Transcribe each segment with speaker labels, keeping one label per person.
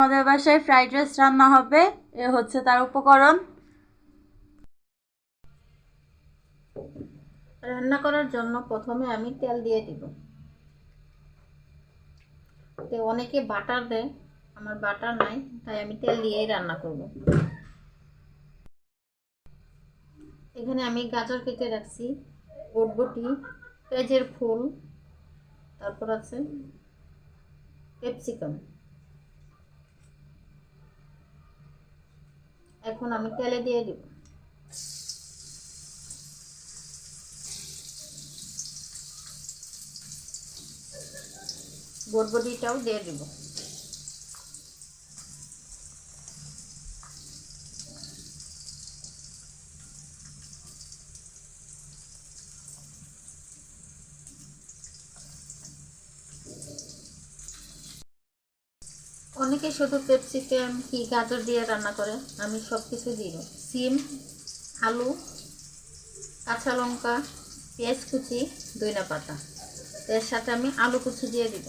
Speaker 1: আমাদের বাসায় fried rice রান্না হবে। এ হচ্ছে তার উপকরণ।
Speaker 2: রান্না করার জন্য প্রথমে আমি তেল দিয়ে দিব। তো অনেকে বাটার দেয়, আমার বাটার নাই, তাই আমি তেল দিয়েই রান্না করব। এখানে আমি গাজর কেটে রাখছি, বটবটি, পেঁয়াজের ফুল, তারপর আছে ক্যাপসিকাম। এখন আমি তেলে দিয়ে দিব। বটবটিটাও দিয়ে দিব। অনেকে শুধু ক্যাপসিকাম কি গাজর দিয়ে রান্না করে, আমি সব কিছু দিই সিম, আলু, কাঁচা লঙ্কা, পেঁয়াজ কুচি দইনা পাতা। এর সাথে আমি আলু কুচি দিয়ে দিব।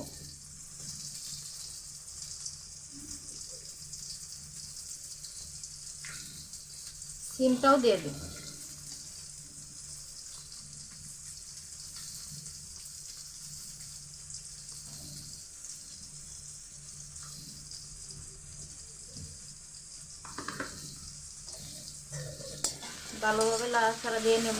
Speaker 2: সিমটাও দিয়ে দিব। ভালোভাবে লাড়াচাড়া দিয়ে নেব।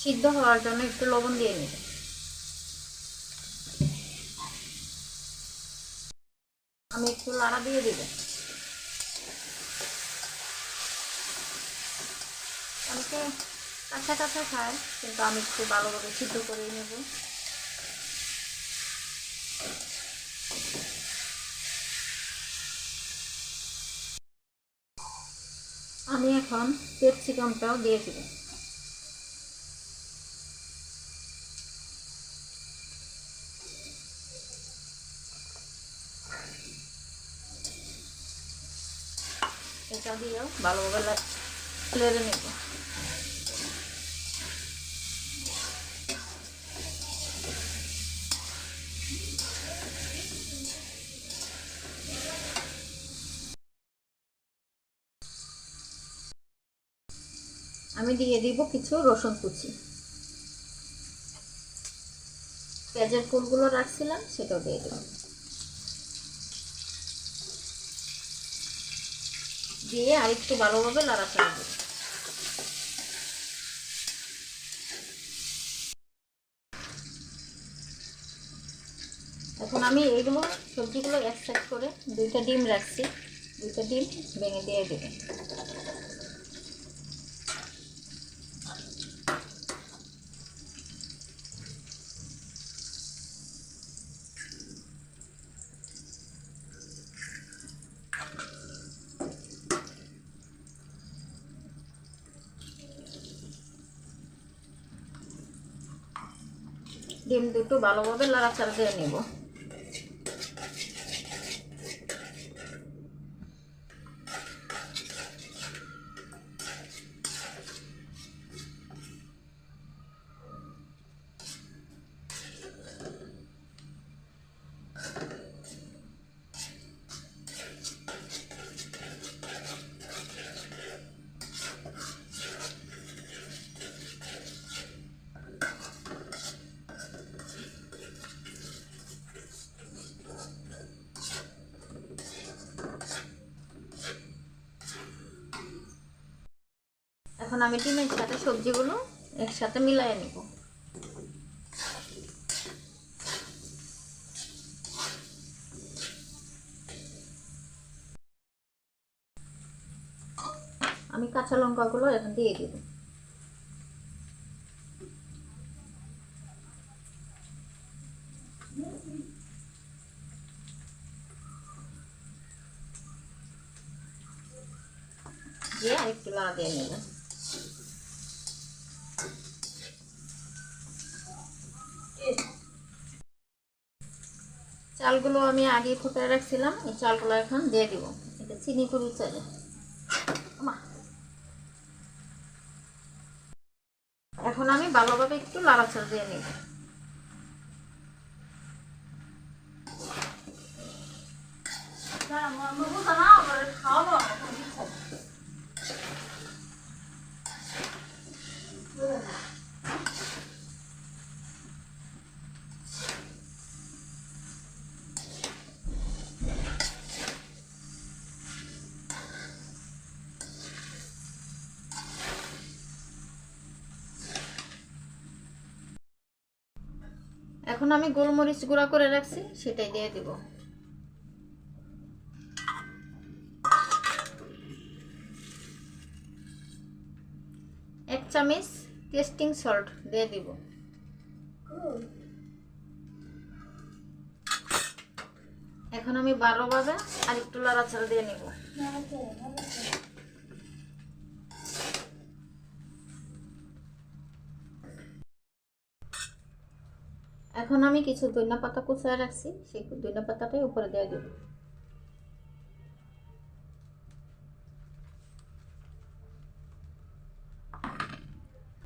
Speaker 2: সিদ্ধ হওয়ার জন্য একটু লবণ দিয়ে নেব। আমি একটু লাড়া দিয়ে দিব। অনেকে কাঁচা কাঁচা খায়, কিন্তু আমি একটু ভালোভাবে সিদ্ধ করে নেব। আমি এখন ক্যাপসিকামটাও দিয়ে দিব। এটা দিয়েও ভালোভাবে লেড়ে নেব। আমি দিয়ে দিব কিছু রসুন কুচি। পেঁয়াজের ফুলগুলো রাখছিলাম সেটাও দিয়ে দেব দিয়ে আরেকটু ভালোভাবে নাড়াচাড়া দেবো এখন আমি এইগুলো সবজিগুলো এক সাইড করে দুইটা ডিম রাখছি, দুইটা ডিম ভেঙে দিয়ে দেবো। ডিম দুটো ভালোভাবে লাড়াচাড়া দিয়ে নেব। এখন আমি ডিমের সাথে সবজিগুলো একসাথে মিলাই নেব। আমি কাঁচা লঙ্কাগুলো এখন দিয়ে দিব। দিয়ে আরেকটু লাড়া দিয়ে চালগুলো আমি আগে ফুটায় রাখছিলাম, এই চালগুলো এখন দিয়ে দিব। এটা চিনি করু চালে। এখন আমি ভালোভাবে একটু লাড়াচাড়া দিয়ে নিব। এখন আমি গোলমরিচ গুঁড়া করে রাখছি, সেটাই দিয়ে দিব। এক চামচ টেস্টিং সল্ট দিয়ে দিব। এখন আমি ভালোভাবে আর একটু লাড়াচাড়া দিয়ে নিব। এখন আমি কিছু দইনা পাতা কুচায় রাখছি সেই দইনা পাতাটাই উপরে দেওয়া দেবো।